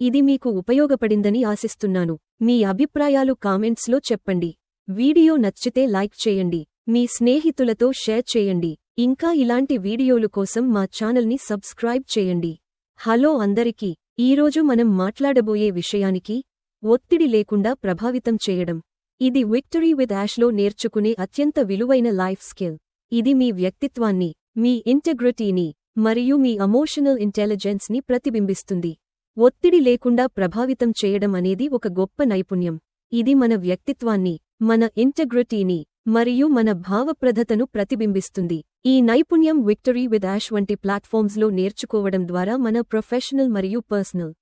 ఇది మీకు ఉపయోగపడిందని ఆశిస్తున్నాను. మీ అభిప్రాయాలు కామెంట్స్లో చెప్పండి. వీడియో నచ్చితే లైక్ చేయండి. మీ స్నేహితులతో షేర్ చేయండి. ఇంకా ఇలాంటి వీడియోలు కోసం మా ఛానల్ని సబ్స్క్రైబ్ చేయండి. హలో అందరికీ ఈరోజు మనం మాట్లాడబోయే విషయానికి ఒత్తిడి లేకుండా ప్రభావితం చేయడం. ఇది విక్టరీ విత్ యాష్లో నేర్చుకునే అత్యంత విలువైన లైఫ్ స్కిల్. ఇది మీ వ్యక్తిత్వాన్ని మీ ఇంటెగ్రిటీని మరియు మీ అమోషనల్ ఇంటెలిజెన్స్ని ప్రతిబింబిస్తుంది. ఒత్తిడి లేకుండా ప్రభావితం చేయడం అనేది ఒక గొప్ప నైపుణ్యం. ఇది మన వ్యక్తిత్వాన్ని మన ఇంటెగ్రిటీని మరియు మన భావప్రధతను ప్రతిబింబిస్తుంది. ఈ నైపుణ్యం విక్టరీ విత్ యాష్ వంటి ప్లాట్ఫామ్స్లో నేర్చుకోవడం ద్వారా మన ప్రొఫెషనల్ మరియు పర్సనల్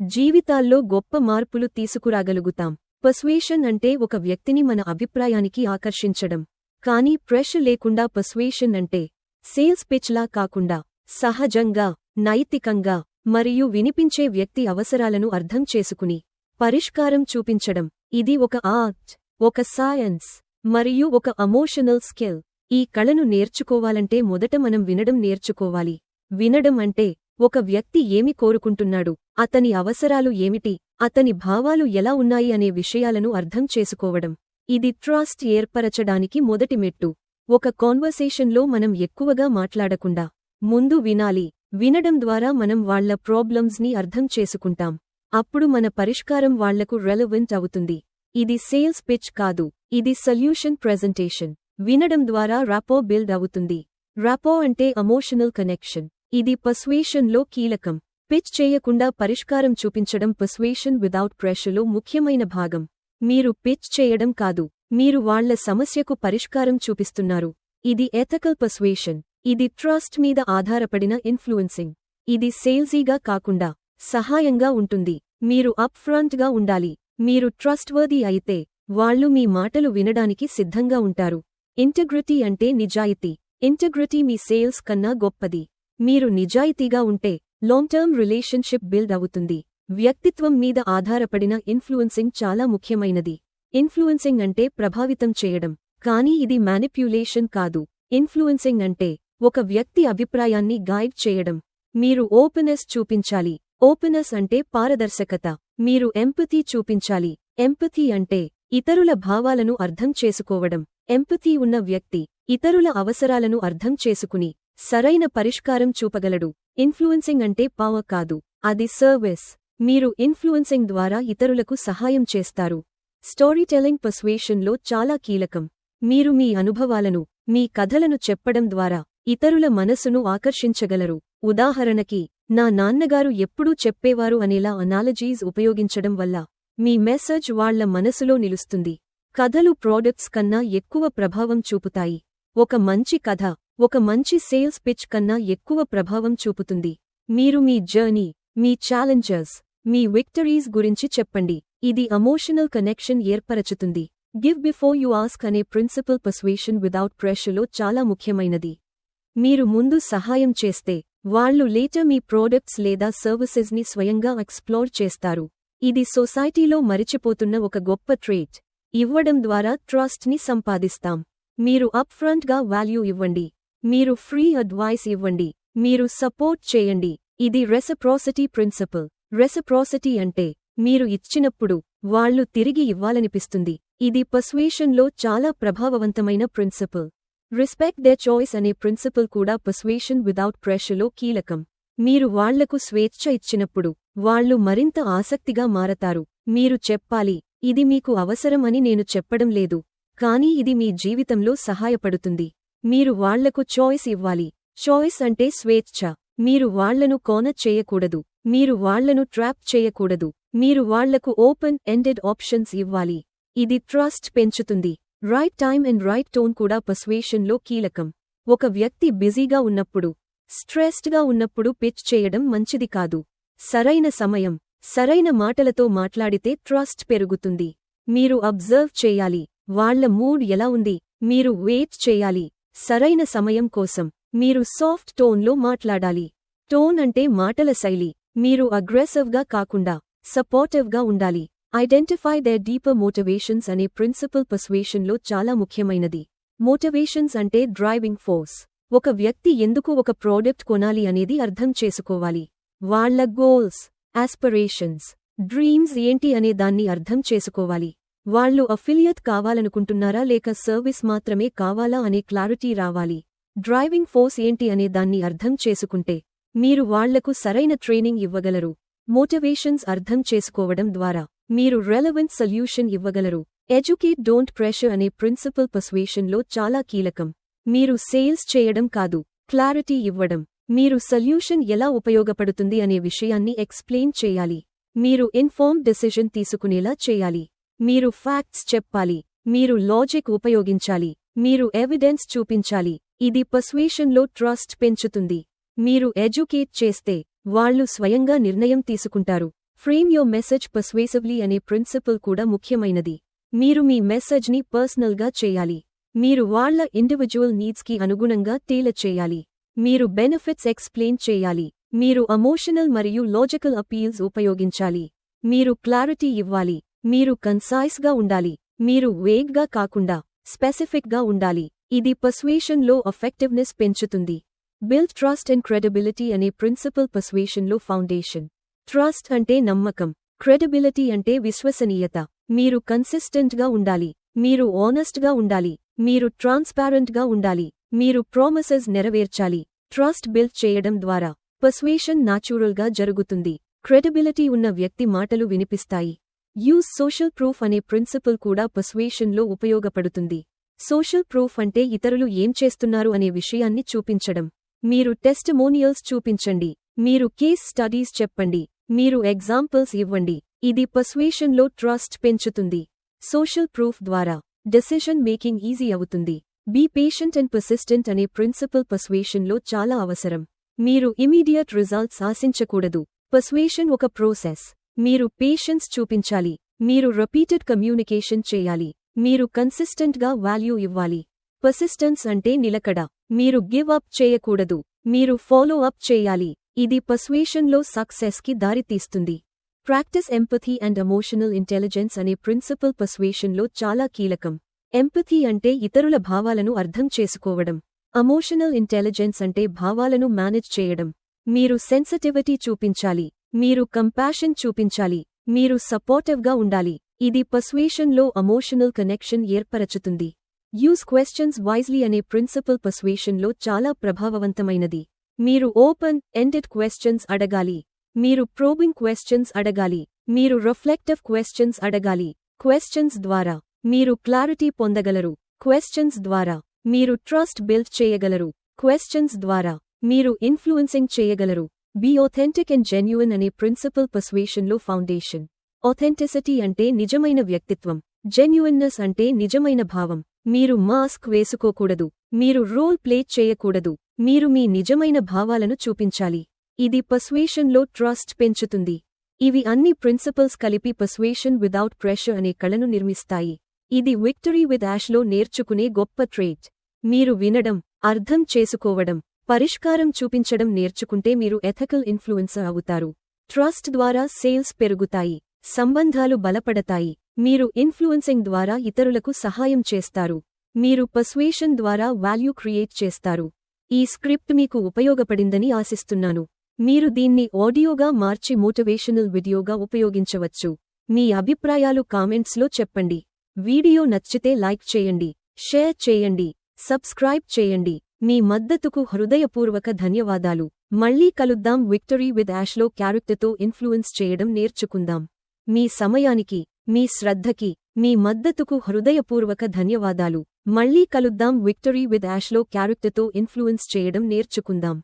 జీవితాల్లో గొప్ప మార్పులు తీసుకురాగలుగుతాం. పర్స్వేషన్ అంటే ఒక వ్యక్తిని మన అభిప్రాయానికి ఆకర్షించడం. కానీ ప్రెషర్ లేకుండా పర్స్వేషన్ అంటే సేల్స్ పిచ్లా కాకుండా సహజంగా నైతికంగా మరియు వినిపించే వ్యక్తి అవసరాలను అర్థం చేసుకుని పరిష్కారం చూపించడం. ఇది ఒక ఆర్ట్ ఒక సాయన్స్ మరియు ఒక అమోషనల్ స్కిల్. ఈ కళను నేర్చుకోవాలంటే మొదట మనం వినడం నేర్చుకోవాలి. వినడం అంటే ఒక వ్యక్తి ఏమి కోరుకుంటున్నాడు అతని అవసరాలు ఏమిటి అతని భావాలు ఎలా ఉన్నాయి అనే విషయాలను అర్థం చేసుకోవడం. ఇది ట్రస్ట్ ఏర్పరచడానికి మొదటి మెట్టు. ఒక కాన్వర్సేషన్లో మనం ఎక్కువగా మాట్లాడకుండా ముందు వినాలి. వినడం ద్వారా మనం వాళ్ళ ప్రాబ్లమ్స్ని అర్థం చేసుకుంటాం. అప్పుడు మన పరిష్కారం వాళ్ళకు రెలవెంట్ అవుతుంది. ఇది సేల్స్ పిచ్ కాదు ఇది సొల్యూషన్ ప్రెజెంటేషన్ వినడం ద్వారా రాపో బిల్డ్ అవుతుంది. రాపో అంటే అమోషనల్ కనెక్షన్ ఇది పర్స్వేషన్లో కీలకం. పిచ్ చేయకుండా పరిష్కారం చూపించడం పర్స్వేషన్ విదౌట్ ప్రెషర్లో ముఖ్యమైన భాగం. మీరు పిచ్ చేయడం కాదు మీరు వాళ్ళ సమస్యకు పరిష్కారం చూపిస్తున్నారు. ఇది ఎథకల్ పర్స్వేషన్ ఇది ట్రస్ట్ మీద ఆధారపడిన ఇన్ఫ్లుయెన్సింగ్. ఇది సేల్సీగా కాకుండా సహాయంగా ఉంటుంది. మీరు అప్ ఫ్రంట్గా ఉండాలి. మీరు ట్రస్ట్వర్దీ అయితే వాళ్ళు మీ మాటలు వినడానికి సిద్ధంగా ఉంటారు. ఇంటగ్రిటీ అంటే నిజాయితీ. ఇంటగ్రిటీ మీ సేల్స్ కన్నా గొప్పది. మీరు నిజాయితీగా ఉంటే లాంగ్ టర్మ్ రిలేషన్షిప్ బిల్డ్ అవుతుంది. వ్యక్తిత్వం మీద ఆధారపడిన ఇన్ఫ్లుయెన్సింగ్ చాలా ముఖ్యమైనది. ఇన్ఫ్లుయెన్సింగ్ అంటే ప్రభావితం చేయడం. కానీ ఇది మ్యానిప్యులేషన్ కాదు. ఇన్ఫ్లుయెన్సింగ్ అంటే ఒక వ్యక్తి అభిప్రాయాన్ని గైడ్ చేయడం. మీరు ఓపెనెస్ చూపించాలి. ఓపెనెస్ అంటే పారదర్శకత. మీరు ఎంపతి చూపించాలి. ఎంపతి అంటే ఇతరుల భావాలను అర్థం చేసుకోవడం. ఎంపతి ఉన్న వ్యక్తి ఇతరుల అవసరాలను అర్థం చేసుకుని సరైన పరిష్కారం చూపగలడు. ఇన్ఫ్లుయెన్సింగ్ అంటే పావ కాదు. అది సర్వీస్ మీరు ఇన్ఫ్లుయెన్సింగ్ ద్వారా ఇతరులకు సహాయం చేస్తారు. స్టోరీ టెల్లింగ్ పర్స్వేషన్లో చాలా కీలకం. మీరు మీ అనుభవాలను మీ కథలను చెప్పడం ద్వారా ఇతరుల మనసును ఆకర్షించగలరు. ఉదాహరణకి నా నాన్నగారు ఎప్పుడూ చెప్పేవారు అనేలా అనాలజీస్ ఉపయోగించడం వల్ల మీ మెసేజ్ వాళ్ళ మనసులో నిలుస్తుంది. కథలు ప్రోడక్ట్స్ కన్నా ఎక్కువ ప్రభావం చూపుతాయి. ఒక మంచి కథ ఒక మంచి సేల్స్ పిచ్ కన్నా ఎక్కువ ప్రభావం చూపుతుంది. మీరు మీ జర్నీ మీ ఛాలెంజర్స్ మీ విక్టరీస్ గురించి చెప్పండి. ఇది అమోషనల్ కనెక్షన్ ఏర్పరచుతుంది. గివ్ బిఫోర్ యు ఆస్క్ అనే ప్రిన్సిపల్ పర్స్వేషన్ విదౌట్ ప్రెషర్లో చాలా ముఖ్యమైనది. మీరు ముందు సహాయం చేస్తే వాళ్ళు లేటర్ మీ ప్రోడక్ట్స్ లేదా సర్వీసెస్ని స్వయంగా ఎక్స్ప్లోర్ చేస్తారు. ఇది సొసైటీలో మరిచిపోతున్న ఒక గొప్ప ట్రేట్. ఇవ్వడం ద్వారా ట్రస్ట్ని సంపాదిస్తాం. మీరు అప్ఫ్రంట్గా వాల్యూ ఇవ్వండి. మీరు ఫ్రీ అడ్వైస్ ఇవ్వండి. మీరు సపోర్ట్ చేయండి. ఇది రెసప్రోసిటీ ప్రిన్సిపల్. రెసప్రోసిటీ అంటే మీరు ఇచ్చినప్పుడు వాళ్ళు తిరిగి ఇవ్వాలనిపిస్తుంది. ఇది పర్స్వేషన్లో చాలా ప్రభావవంతమైన ప్రిన్సిపల్. రెస్పెక్ట్ దే చాయిస్ అనే ప్రిన్సిపల్ కూడా పర్స్వేషన్ విదౌట్ ప్రెషర్లో కీలకం. మీరు వాళ్ళకు స్వేచ్ఛ ఇచ్చినప్పుడు వాళ్ళు మరింత ఆసక్తిగా మారతారు. మీరు చెప్పాలి ఇది మీకు అవసరం అని నేను చెప్పడం లేదు. కానీ ఇది మీ జీవితంలో సహాయపడుతుంది. మీరు వాళ్ళకు చాయిస్ ఇవ్వాలి. చాయిస్ అంటే స్వేచ్ఛ. మీరు వాళ్ళను కోన చేయకూడదు. మీరు వాళ్ళను ట్రాప్ చేయకూడదు. మీరు వాళ్ళకు ఓపెన్ ఎండెడ్ ఆప్షన్స్ ఇవ్వాలి. ఇది ట్రస్ట్ పెంచుతుంది. Right time and right tone కూడా పర్స్వేషన్లో కీలకం. ఒక వ్యక్తి బిజీగా ఉన్నప్పుడు స్ట్రెస్డ్గా ఉన్నప్పుడు పిచ్ చేయడం మంచిది కాదు. సరైన సమయం సరైన మాటలతో మాట్లాడితే ట్రస్ట్ పెరుగుతుంది. మీరు అబ్జర్వ్ చేయాలి వాళ్ళ మూడ్ ఎలా ఉంది మీరు వెయిట్ చేయాలి సరైన సమయం కోసం మీరు సాఫ్ట్ టోన్లో మాట్లాడాలి. టోన్ అంటే మాటల శైలి మీరు అగ్రెసివ్గా కాకుండా సపోర్టివ్గా ఉండాలి. ఐడెంటిఫై దేర్ డీపర్ మోటివేషన్స్ అనే ప్రిన్సిపల్ పర్సువేషన్లో చాలా ముఖ్యమైనది. మోటివేషన్స్ అంటే డ్రైవింగ్ ఫోర్స్ ఒక వ్యక్తి ఎందుకు ఒక ప్రోడక్ట్ కొనాలి అనేది అర్థం చేసుకోవాలి. వాళ్ళ గోల్స్ ఆస్పిరేషన్స్ డ్రీమ్స్ ఏంటి అనే దాన్ని అర్థం చేసుకోవాలి. వాళ్ళు అఫిలియట్ కావాలనుకుంటున్నారా లేక సర్వీస్ మాత్రమే కావాలా అనే క్లారిటీ రావాలి. డ్రైవింగ్ ఫోర్స్ ఏంటి అనే దాన్ని అర్థం చేసుకుంటే మీరు వాళ్ళకు సరైన ట్రైనింగ్ ఇవ్వగలరు. మోటివేషన్స్ అర్థం చేసుకోవడం ద్వారా. మీరు రెలవెంట్ సొల్యూషన్ ఇవ్వగలరు. ఎడ్యుకేట్ డోంట్ ప్రెషర్ అనే ప్రిన్సిపల్ పర్సువేషన్లో చాలా కీలకం. మీరు సేల్స్ చేయడం కాదు క్లారిటీ ఇవ్వడం. మీరు సొల్యూషన్ ఎలా ఉపయోగపడుతుంది అనే విషయాన్ని ఎక్స్ప్లెయిన్ చేయాలి. మీరు ఇన్ఫార్మ్ డెసిషన్ తీసుకునేలా చేయాలి. మీరు ఫ్యాక్ట్స్ చెప్పాలి. మీరు లాజిక్ ఉపయోగించాలి. మీరు ఎవిడెన్స్ చూపించాలి. ఇది పర్సువేషన్లో ట్రస్ట్ పెంచుతుంది. మీరు ఎడ్యుకేట్ చేస్తే వాళ్ళు స్వయంగా నిర్ణయం తీసుకుంటారు. ఫ్రేమ్ యో మెసేజ్ పర్స్వేసివ్లీ అనే ప్రిన్సిపల్ కూడా ముఖ్యమైనది. మీరు మీ మెసేజ్ని పర్సనల్గా చేయాలి. మీరు వాళ్ళ ఇండివిజువల్ నీడ్స్కి అనుగుణంగా తేల చేయాలి. మీరు బెనిఫిట్స్ ఎక్స్ప్లెయిన్ చేయాలి. మీరు అమోషనల్ మరియు లాజికల్ అపీల్స్ ఉపయోగించాలి. మీరు క్లారిటీ ఇవ్వాలి. మీరు కన్సైస్గా ఉండాలి. మీరు వేగ్గా కాకుండా స్పెసిఫిక్గా ఉండాలి. ఇది పర్స్వేషన్లో ఎఫెక్టివ్నెస్ పెంచుతుంది. బిల్డ్ ట్రస్ట్ అండ్ క్రెడిబిలిటీ అనే ప్రిన్సిపల్ పర్స్వేషన్లో ఫౌండేషన్ ట్రస్ట్ అంటే నమ్మకం క్రెడిబిలిటీ అంటే విశ్వసనీయత. మీరు కన్సిస్టెంట్గా ఉండాలి మీరు ఆనెస్ట్గా ఉండాలి మీరు ట్రాన్స్పారెంట్గా ఉండాలి మీరు ప్రామిసెస్ నెరవేర్చాలి. ట్రస్ట్ బిల్డ్ చేయడం ద్వారా పర్స్వేషన్ నాచురల్గా జరుగుతుంది. క్రెడిబిలిటీ ఉన్న వ్యక్తి మాటలు వినిపిస్తాయి. యూజ్ సోషల్ ప్రూఫ్ అనే ప్రిన్సిపల్ కూడా పర్స్వేషన్లో ఉపయోగపడుతుంది. సోషల్ ప్రూఫ్ అంటే ఇతరులు ఏం చేస్తున్నారు అనే విషయాన్ని చూపించడం. మీరు టెస్టిమోనియల్స్ చూపించండి. మీరు కేస్ స్టడీస్ చెప్పండి. మీరు ఎగ్జాంపుల్స్ ఇవ్వండి. ఇది పర్స్వేషన్లో ట్రస్ట్ పెంచుతుంది. సోషల్ ప్రూఫ్ ద్వారా డెసిషన్ మేకింగ్ ఈజీ అవుతుంది. బీ పేషెంట్ అండ్ పర్సిస్టెంట్ అనే ప్రిన్సిపల్ పర్స్వేషన్లో చాలా అవసరం. మీరు ఇమీడియట్ రిజల్ట్స్ ఆశించకూడదు. పర్స్వేషన్ ఒక ప్రోసెస్ మీరు పేషెన్స్ చూపించాలి. మీరు రిపీటెడ్ కమ్యూనికేషన్ చేయాలి. మీరు కన్సిస్టెంట్గా వాల్యూ ఇవ్వాలి. పర్సిస్టెన్స్ అంటే నిలకడ. మీరు గివ్ అప్ చేయకూడదు. మీరు ఫాలో అప్ చేయాలి. ఇది పర్స్వేషన్లో సక్సెస్కి దారితీస్తుంది. Practice empathy and emotional intelligence అనే ప్రిన్సిపల్ పర్స్వేషన్లో చాలా కీలకం. ఎంపథీ అంటే ఇతరుల భావాలను అర్థం చేసుకోవడం. అమోషనల్ ఇంటెలిజెన్స్ అంటే భావాలను మేనేజ్ చేయడం. మీరు సెన్సిటివిటీ చూపించాలి. మీరు కంపాషన్ చూపించాలి. మీరు సపోర్టివ్గా ఉండాలి. ఇది పర్స్వేషన్లో అమోషనల్ కనెక్షన్ ఏర్పరచుతుంది. యూస్ క్వశ్చన్స్ వైజ్లీ అనే ప్రిన్సిపల్ పర్స్వేషన్లో చాలా ప్రభావవంతమైనది. మీరు ఓపెన్ ఎండెడ్ క్వశ్చన్స్ అడగాలి. మీరు ప్రోబింగ్ క్వశ్చన్స్ అడగాలి. మీరు రిఫ్లెక్టివ్ క్వశ్చన్స్ అడగాలి. క్వశ్చన్స్ ద్వారా మీరు క్లారిటీ పొందగలరు. క్వశ్చన్స్ ద్వారా మీరు ట్రస్ట్ బిల్డ్ చేయగలరు. క్వశ్చన్స్ ద్వారా మీరు ఇన్ఫ్లుయెన్సింగ్ చేయగలరు. బీ ఒథెంటిక్ అండ్ జెన్యున్ అనే ప్రిన్సిపల్ పర్స్వేషన్లో ఫౌండేషన్. ఒథెంటిసిటీ అంటే నిజమైన వ్యక్తిత్వం. జెన్యున్నెస్ అంటే నిజమైన భావం. మీరు మాస్క్ వేసుకోకూడదు. మీరు రోల్ ప్లే చేయకూడదు. మీరు మీ నిజమైన భావాలను చూపించాలి. ఇది పర్స్వేషన్లో ట్రస్ట్ పెంచుతుంది. ఇవి అన్ని ప్రిన్సిపల్స్ కలిపి పర్స్వేషన్ విదౌట్ ప్రెషర్ అనే కళను నిర్మిస్తాయి. ఇది విక్టరీ విత్ యాష్లో నేర్చుకునే గొప్ప ట్రేట్ మీరు వినడం అర్థం చేసుకోవడం పరిష్కారం చూపించడం నేర్చుకుంటే మీరు ఎథకల్ ఇన్ఫ్లుయెన్సర్ అవుతారు. ట్రస్ట్ ద్వారా సేల్స్ పెరుగుతాయి. సంబంధాలు బలపడతాయి. మీరు ఇన్ఫ్లుయెన్సింగ్ ద్వారా ఇతరులకు సహాయం చేస్తారు. మీరు పర్స్వేషన్ ద్వారా వాల్యూ క్రియేట్ చేస్తారు. ఈ స్క్రిప్ట్ మీకు ఉపయోగపడిందని ఆశిస్తున్నాను. మీరు దీన్ని ఆడియోగా మార్చి మోటివేషనల్ వీడియోగా ఉపయోగించవచ్చు. మీ అభిప్రాయాలు కామెంట్స్లో చెప్పండి. వీడియో నచ్చితే లైక్ చేయండి షేర్ చేయండి సబ్స్క్రైబ్ చేయండి. మీ మద్దతుకు హృదయపూర్వక ధన్యవాదాలు. మళ్ళీ కలుద్దాం. విక్టరీ విత్ యాష్లో క్యారెక్టర్తో ఇన్ఫ్లుయెన్స్ చేయడం నేర్చుకుందాం. మీ సమయానికి మీ శ్రద్ధకి మీ మద్దతుకు హృదయపూర్వక ధన్యవాదాలు. మళ్ళీ కలుద్దాం. విక్టరీ విత్ యాష్లో క్యారెక్టర్తో ఇన్ఫ్లుయెన్స్ చేయడం నేర్చుకుందాం.